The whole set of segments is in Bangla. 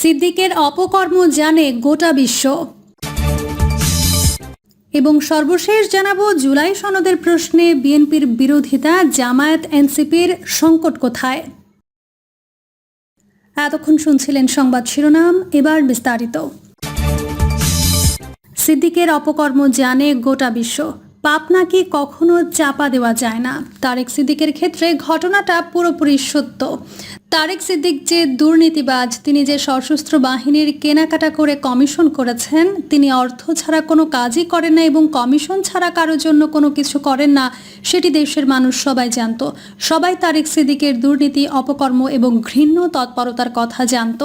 সিদ্দিকের অপকর্ম জানে গোটা বিশ্ব। এবং সর্বশেষ জানাব জুলাই সনদের প্রশ্নে বিএনপির বিরোধিতা জামায়াত এনসিপির সংকট কোথায়? এতক্ষণ শুনছিলেন সংবাদ শিরোনাম, এবার বিস্তারিত। সিদ্দিকের অপকর্ম জানে গোটা বিশ্ব। পাপ নাকি কখনো চাপা দেওয়া যায় না? তারেক সিদ্দিকের ক্ষেত্রে ঘটনাটা পুরোপুরি সত্য। তারেক সিদ্দিক যে দুর্নীতিবাজ, তিনি যে সশস্ত্র বাহিনীর কেনাকাটা করে কমিশন করেছেন, তিনি অর্থ ছাড়া কোনো কাজই করেন না এবং কমিশন ছাড়া কারোর জন্য কোনো কিছু করেন না, সেটি দেশের মানুষ সবাই জানত। সবাই তারেক সিদ্দিকের দুর্নীতি, অপকর্ম এবং ঘৃণ্য তৎপরতার কথা জানত।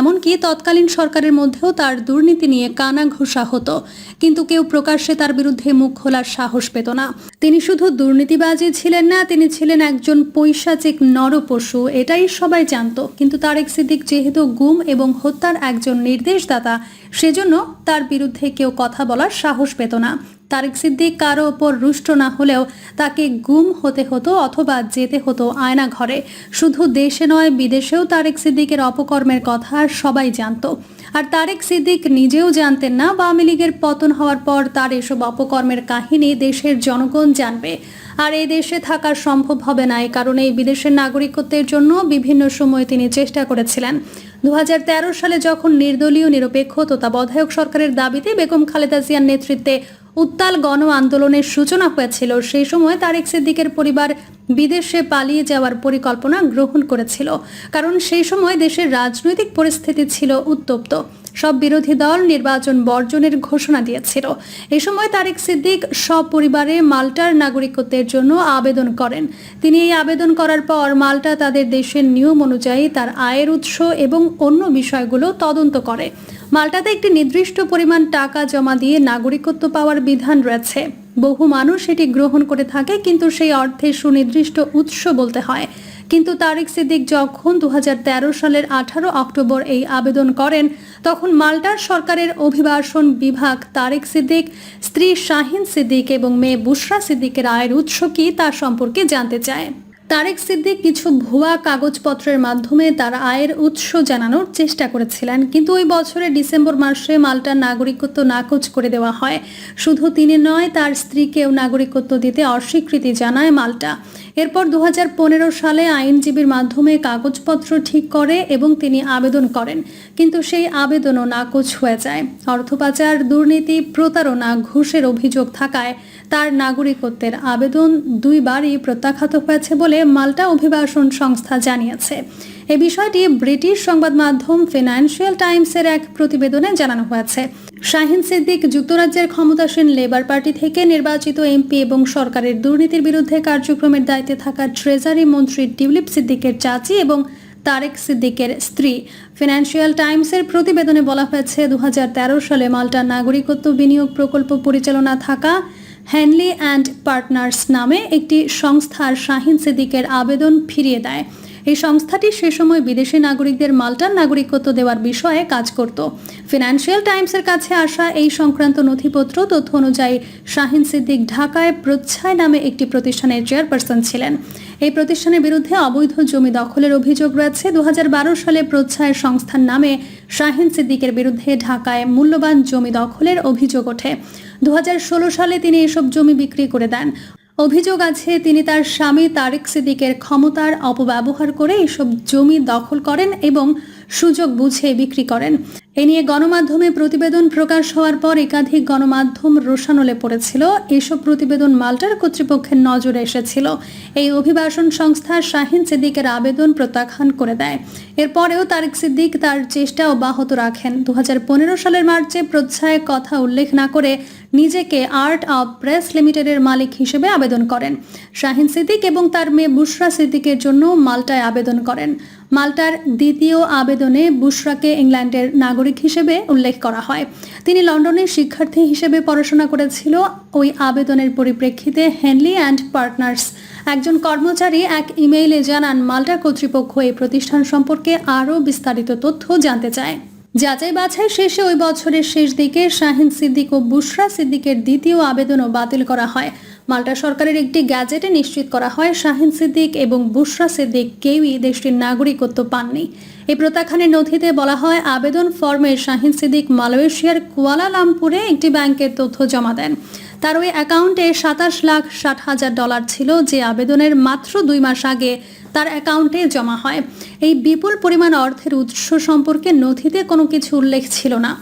এমনকি তৎকালীন সরকারের মধ্যেও তার দুর্নীতি নিয়ে কানা ঘোষা হতো। কিন্তু কেউ প্রকাশ্যে তার বিরুদ্ধে মুখ খোলার সাহস পেত না। তিনি শুধু দুর্নীতিবাজই ছিলেন না, তিনি ছিলেন একজন পৈশাচিক নরপশু। এটাই সবাই জানত, কিন্তু তারেক সিদ্দিক যেহেতু গুম এবং হত্যার একজন নির্দেশদাতা, সেজন্য তার বিরুদ্ধে কেউ কথা বলার সাহস পেত না। তারেক সিদ্দিক কারও ওপর রুষ্ট না হলেও তাকে গুম হতে হতো অথবা যেতে হতো আয়না ঘরে শুধু দেশে নয়, বিদেশেও তারেক সিদ্দিকের অপকর্মের কথা সবাই জানতো। আর তারেক সিদ্দিক নিজেও জানতেন না আওয়ামী লীগের পতন হওয়ার পর তার এসব অপকর্মের কাহিনী দেশের জনগণ জানবে। আর এই দেশে থাকা সম্ভব হবে না। এই কারণে এই বিদেশের নাগরিকত্বের জন্য বিভিন্ন সময় তিনি চেষ্টা করেছিলেন। দু হাজার তেরো সালে যখন নির্দলীয় নিরপেক্ষ তত্ত্বাবধায়ক সরকারের দাবিতে বেগম খালেদা জিয়ার নেতৃত্বে উত্তাল গণ আন্দোলনের সূচনা হয়েছিল, সেই সময় তারেক সিদ্দিকের পরিবার বিদেশে পালিয়ে যাওয়ার পরিকল্পনা গ্রহণ করেছিল। কারণ সেই সময় দেশের রাজনৈতিক পরিস্থিতি ছিল উত্তপ্ত। সব বিরোধী দল নির্বাচন বর্জনের ঘোষণা দিয়েছিল। এ সময় তারেক সিদ্দিক সপরিবারে মাল্টার নাগরিকত্বের জন্য আবেদন করেন। তিনি এই আবেদন করার পর মাল্টা তাদের দেশের নিয়ম অনুযায়ী তার আয়ের উৎস এবং অন্য বিষয়গুলো তদন্ত করে। মাল্টাতে একটি নির্দিষ্ট পরিমাণ টাকা জমা দিয়ে নাগরিকত্ব পাওয়ার বিধান রয়েছে। বহু মানুষ এটি গ্রহণ করে থাকে, কিন্তু সেই অর্থে সুনির্দিষ্ট উৎস বলতে হয়। কিন্তু তারেক সিদ্দিক যখন দু হাজার তেরো সালের আঠারো অক্টোবর এই আবেদন করেন, তখন মাল্টার সরকারের অভিবাসন বিভাগ তারেক সিদ্দিক, স্ত্রী শাহিন সিদ্দিক এবং মেয়ে বুশরা সিদ্দিকের আয়ের উৎস কি তা সম্পর্কে জানতে চায়। তারেক সিদ্দিক কিছু ভুয়া কাগজপত্রের মাধ্যমে তার আয়ের উৎস জানানোর চেষ্টা করেছিলেন। কিন্তু ওই বছরের ডিসেম্বর মাসে মাল্টার নাগরিকত্ব নাকচ করে দেওয়া হয়। শুধু তিনি নয়, তার স্ত্রীকেও নাগরিকত্ব দিতে অস্বীকৃতি জানায় মাল্টা। এরপর দু হাজার পনেরো সালে আইনজীবীর মাধ্যমে কাগজপত্র ঠিক করে এবং তিনি আবেদন করেন। কিন্তু সেই আবেদনও নাকচ হয়ে যায়। অর্থ পাচার, দুর্নীতি, প্রতারণা, ঘুষের অভিযোগ থাকায় তার নাগরিকত্বের আবেদন দুইবারই প্রত্যাখ্যাত হয়েছে বলে মাল্টা অভিবাসন সংস্থা জানিয়েছে। এ বিষয়টি ব্রিটিশ সংবাদ মাধ্যম ফিনান্সিয়াল টাইমসের এক প্রতিবেদনে জানানো হয়েছে। শাহিন সিদ্দিক যুক্তরাজ্যের ক্ষমতাসীন লেবার পার্টি থেকে নির্বাচিত এমপি এবং সরকারের দুর্নীতির বিরুদ্ধে কার্যক্রমের দায়িত্বে থাকা ট্রেজারি মন্ত্রী টিউলিপ সিদ্দিকের চাচি এবং তারেক সিদ্দিকের স্ত্রী। ফিনান্সিয়াল টাইমসের প্রতিবেদনে বলা হয়েছে দু হাজার তেরো সালে মাল্টার নাগরিকত্ব বিনিয়োগ প্রকল্প পরিচালনা থাকা হ্যানলি অ্যান্ড পার্টনার্স নামে একটি সংস্থার শাহিন সিদ্দিকের আবেদন ফিরিয়ে দেয়। এই সংস্থাটি সে সময় বিদেশি নাগরিকদের মাল্টার নাগরিকত্ব দেওয়ার বিষয়ে কাজ করত। ফিনান্সিয়াল টাইমসের কাছে আসা এই সংক্রান্ত নথিপত্র তথ্য অনুযায়ী শাহিন সিদ্দিক ঢাকায় প্রচ্ছায় নামে একটি প্রতিষ্ঠানের চেয়ারপারসন ছিলেন। এই প্রতিষ্ঠানের বিরুদ্ধে অবৈধ জমি দখলের অভিযোগ রয়েছে। দু হাজার বারো সালে প্রচ্ছায় সংস্থার নামে শাহিন সিদ্দিকের বিরুদ্ধে ঢাকায় মূল্যবান জমি দখলের অভিযোগ ওঠে। দু হাজার ষোলো সালে তিনি এসব জমি বিক্রি করে দেন। অভিযোগ আছে, তিনি তার স্বামী তারেক সিদ্দিকের ক্ষমতার অপব্যবহার করে এসব জমি দখল করেন এবং সুযোগ বুঝে বিক্রি করেন। এ নিয়ে গণমাধ্যমে প্রতিবেদন প্রকাশ হওয়ার পর একাধিক গণমাধ্যম রোশানলে পড়েছিল, এসব প্রতিবেদন মাল্টার কর্তৃপক্ষের নজরে এসেছিল। এই অভিবাসন সংস্থা শাহিন সিদ্দিকের আবেদন প্রত্যাখ্যান করে দেয়। এরপরেও তারেক সিদ্দিক তার চেষ্টা অব্যাহত রাখেন। দু হাজার পনেরো সালের মার্চে প্রচ্ছায় কথা উল্লেখ না করে নিজেকে আর্ট অব প্রেস লিমিটেডের মালিক হিসেবে আবেদন করেন। শাহিন সিদ্দিক এবং তার মেয়ে বুশরা সিদ্দিকের জন্য মাল্টায় আবেদন করেন। মাল্টার দ্বিতীয় আবেদনে বুশরাকে ইংল্যান্ডের নাগরিক হিসেবে উল্লেখ করা হয়। তিনি লন্ডনের শিক্ষার্থী হিসেবে পড়াশোনা করেছিল। ওই আবেদনের পরিপ্রেক্ষিতে হেনলি অ্যান্ড পার্টনার্স একজন কর্মচারী এক ইমেইলে জানান, মাল্টা কর্তৃপক্ষ এই প্রতিষ্ঠান সম্পর্কে আরও বিস্তারিত তথ্য জানতে চায়। যাচাই বাছাই শেষে ওই বছরের শেষ দিকে শাহিন সিদ্দিক ও বুশরা সিদ্দিকের দ্বিতীয় আবেদনও বাতিল করা হয়। মাল্টা সরকারের একটি গ্যাজেটে নিশ্চিত করা হয়, শাহিন সিদ্দিক এবং বুশরা সিদ্দিক কেউই দেশটির নাগরিকত্ব পাননি। এই প্রত্যাখ্যানের নথিতে বলা হয়, আবেদন ফর্মে শাহিন সিদ্দিক মালয়েশিয়ার কুয়ালালামপুরে একটি ব্যাংকের তথ্য জমা দেন। তার ওই অ্যাকাউন্টে সাতাশ লাখ ষাট হাজার ডলার ছিল, যে আবেদনের মাত্র দুই মাস আগে তার অ্যাকাউন্টে জমা হয়। এই বিপুল পরিমাণ অর্থের উৎস সম্পর্কে নথিতে কোনো কিছু উল্লেখ ছিল না।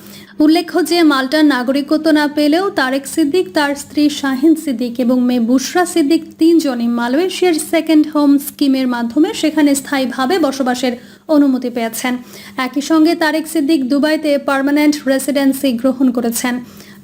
উল্লেখ্য যে মাল্টার নাগরিকত্ব না পেলেও তারেক সিদ্দিক, তার স্ত্রী শাহিন সিদ্দিক এবং মেয়ে বুশরা সিদ্দিক তিনজনই মালয়েশিয়ার সেকেন্ড হোম স্কিমের মাধ্যমে সেখানে স্থায়ীভাবে বসবাসের অনুমতি পেয়েছেন। একই সঙ্গে তারেক সিদ্দিক দুবাইতে পার্মানেন্ট রেসিডেন্সি গ্রহণ করেছেন।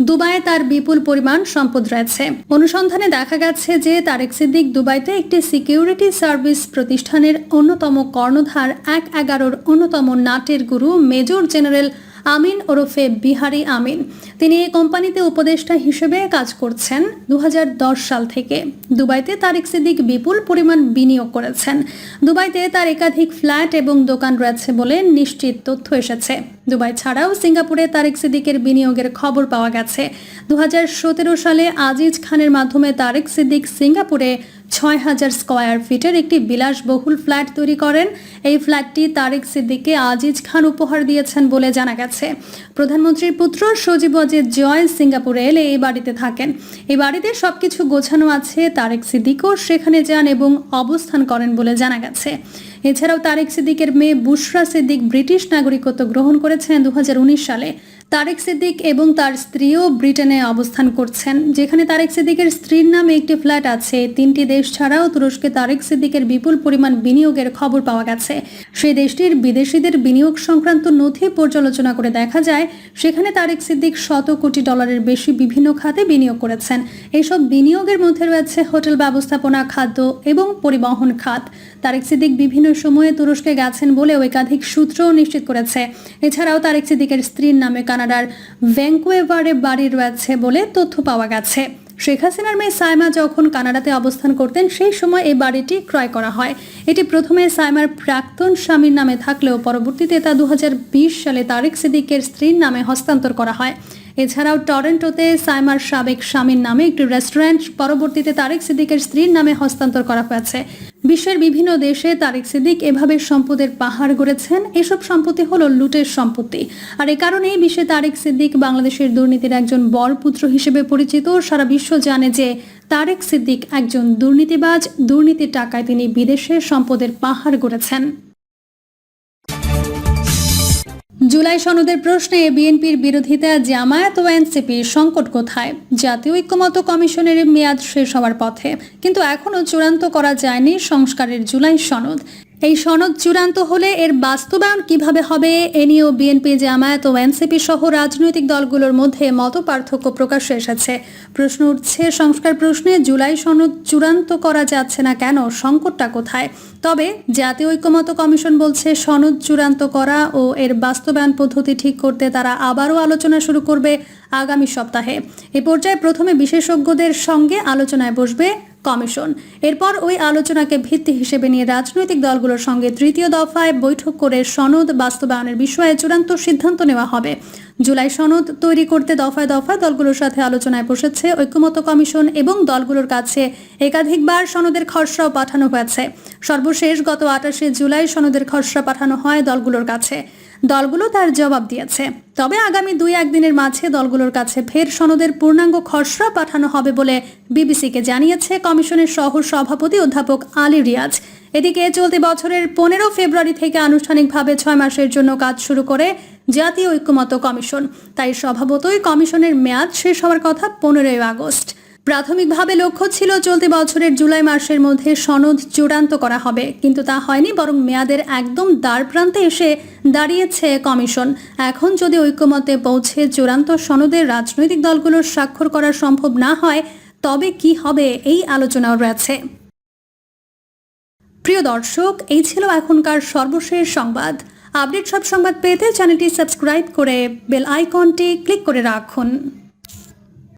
দুবাইয়ে তার বিপুল পরিমাণ সম্পদ রয়েছে। অনুসন্ধানে দেখা গেছে যে তারেক সিদ্দিক দুবাইতে একটি সিকিউরিটি সার্ভিস প্রতিষ্ঠানের অন্যতম কর্ণধার, এক এগারোর অন্যতম নাটের গুরু, মেজর জেনারেল আমিন ওরফে বিহারি আমিন। তিনি এই কোম্পানিতে উপদেষ্টা হিসেবে কাজ করছেন। দুহাজার দশ সাল থেকে দুবাইতে তারেক সিদ্দিক বিপুল পরিমাণ বিনিয়োগ করেছেন। দুবাইতে তার একাধিক ফ্ল্যাট এবং দোকান রয়েছে বলে নিশ্চিত তথ্য এসেছে। দুবাই ছাড়াও সিঙ্গাপুরে তারেক সিদ্দিকের বিনিয়োগের খবর পাওয়া গেছে। দু হাজার সতেরো সালে আজিজ খানের মাধ্যমে তারেক সিদ্দিক সিঙ্গাপুরে ছয় হাজার স্কোয়ার ফিটের একটি বিলাসবহুল ফ্ল্যাট তৈরি করেন। এই ফ্ল্যাটটি তারেক সিদ্দিককে আজিজ খান উপহার দিয়েছেন বলে জানা গেছে। প্রধানমন্ত্রীর পুত্র সজীব অজিত জয় সিঙ্গাপুরে এলে এই বাড়িতে থাকেন। এই বাড়িতে সবকিছু গোছানো আছে, তারেক সিদ্দিকও সেখানে যান এবং অবস্থান করেন বলে জানা গেছে। এছাড়াও তারেক সিদ্দিকের মেয়ে বুশরা সিদ্দিক ব্রিটিশ নাগরিকত্ব গ্রহণ করেছেন দু হাজার উনিশ সালে। তারেক সিদ্দিক এবং তার স্ত্রীও ব্রিটেনে অবস্থান করছেন, যেখানে তারেক সিদ্দিকের স্ত্রীর নামে একটি ফ্ল্যাট আছে। তিনটি দেশ ছাড়াও তুরস্কে তারেক সিদ্দিকের বিপুল পরিমাণ বিনিয়োগের খবর পাওয়া গেছে। সেই দেশটির বিদেশিদের বিনিয়োগ সংক্রান্ত নথি পর্যালোচনা করে দেখা যায়, সেখানে তারেক সিদ্দিক শত কোটি ডলারের বেশি বিভিন্ন খাতে বিনিয়োগ করেছেন। এসব বিনিয়োগের মধ্যে রয়েছে হোটেল ব্যবস্থাপনা, খাদ্য এবং পরিবহন খাত। তারেক সিদ্দিক বিভিন্ন সময়ে তুরস্কে গেছেন বলেও একাধিক সূত্রও নিশ্চিত করেছে। এছাড়াও তারেক সিদ্দিকের স্ত্রীর নামে কানাডার ভ্যাঙ্কুয়েভারে বাড়ি রয়েছে বলে তথ্য পাওয়া গেছে। শেখ হাসিনার মেয়ে সাইমা যখন কানাডাতে অবস্থান করতেন, সেই সময় এই বাড়িটি ক্রয় করা হয়। এটি প্রথমে সাইমার প্রাক্তন স্বামীর নামে থাকলেও পরবর্তীতে তা দু হাজার বিশ সালে তারেক সিদ্দিকের স্ত্রীর নামে হস্তান্তর করা হয়। এছাড়াও টরেন্টোতে সাইমার সাবেক স্বামীর নামে একটি রেস্টুরেন্ট পরবর্তীতে তারেক সিদ্দিকের স্ত্রীর নামে হস্তান্তর করা হয়েছে। বিশ্বের বিভিন্ন দেশে তারেক সিদ্দিক এভাবে সম্পদের পাহাড় গড়েছেন। এসব সম্পত্তি হলো লুটের সম্পত্তি। আর এ কারণেই বিশ্বে তারেক সিদ্দিক বাংলাদেশের দুর্নীতির একজন বরপুত্র হিসেবে পরিচিত। সারা বিশ্ব জানে যে তারেক সিদ্দিক একজন দুর্নীতিবাজ। দুর্নীতির টাকায় তিনি বিদেশে সম্পদের পাহাড় গড়েছেন। জুলাই সনদের প্রশ্নে বিএনপির বিরোধিতা, জামায়াত ও এনসিপির সংকট কোথায়? জাতীয় ঐক্যমত কমিশনের মেয়াদ শেষ হওয়ার পথে। কিন্তু এখনও চূড়ান্ত করা যায়নি সংস্কারের জুলাই সনদ। এই সনদ চূড়ান্ত হলে এর বাস্তবায়ন কীভাবে হবে, এ নিয়েও বিএনপি, জামায়াত ও এনসিপি সহ রাজনৈতিক দলগুলোর মধ্যে মত পার্থক্য প্রকাশ্যে এসেছে। প্রশ্ন উঠছে, সংস্কার প্রশ্নে জুলাই সনদ চূড়ান্ত করা যাচ্ছে না কেন? সংকটটা কোথায়? তবে জাতীয় ঐক্যমত কমিশন বলছে, সনদ চূড়ান্ত করা ও এর বাস্তবায়ন পদ্ধতি ঠিক করতে তারা আবারও আলোচনা শুরু করবে আগামী সপ্তাহে। এ পর্যায়ে প্রথমে বিশেষজ্ঞদের সঙ্গে আলোচনায় বসবে কমিশন। এরপর ওই আলোচনাকে ভিত্তি হিসেবে নিয়ে রাজনৈতিক দলগুলোর সঙ্গে তৃতীয় দফায় বৈঠক করে সনদ বাস্তবায়নের বিষয়ে চূড়ান্ত সিদ্ধান্ত নেওয়া হবে। জুলাই সনদ তৈরি করতে দফায় দফায় দলগুলোর সাথে আলোচনায় বসেছে ঐক্যমত কমিশন এবং দলগুলোর কাছে একাধিকবার সনদের খসড়াও পাঠানো হয়েছে। সর্বশেষ গত আটাশে জুলাই সনদের খসড়া পাঠানো হয় দলগুলোর কাছে। দলগুলো তার জবাব দিয়েছে। তবে আগামী দুই একদিনের মাঝে দলগুলোর কাছে ফের সনদের পূর্ণাঙ্গ খসড়া পাঠানো হবে বলে বিবিসিকে জানিয়েছে কমিশনের সহ সভাপতি অধ্যাপক আলী রিয়াজ। এদিকে চলতি বছরের পনেরো ফেব্রুয়ারি থেকে আনুষ্ঠানিকভাবে ছয় মাসের জন্য কাজ শুরু করে জাতীয় ঐক্যমত কমিশন। তাই স্বভাবতই কমিশনের মেয়াদ শেষ হওয়ার কথা পনেরোই আগস্ট। প্রাথমিকভাবে লক্ষ্য ছিল চলতি বছরের জুলাই মাসের মধ্যে সনদ চূড়ান্ত করা হবে, কিন্তু তা হয়নি, বরং মেয়াদের একদম দ্বার প্রান্তে এসে দাঁড়িয়েছে কমিশন। এখন যদি ঐক্যমতে পৌঁছে চূড়ান্ত সনদের রাজনৈতিক দলগুলোর স্বাক্ষর করা সম্ভব না হয়, তবে কি হবে এই আলোচনাও রয়েছে। প্রিয় দর্শক, এই ছিল এখনকার সর্বশেষ সংবাদ। আপডেট সব সংবাদ পেতে চ্যানেলটি সাবস্ক্রাইব করে বেল আইকনটি ক্লিক করে রাখুন।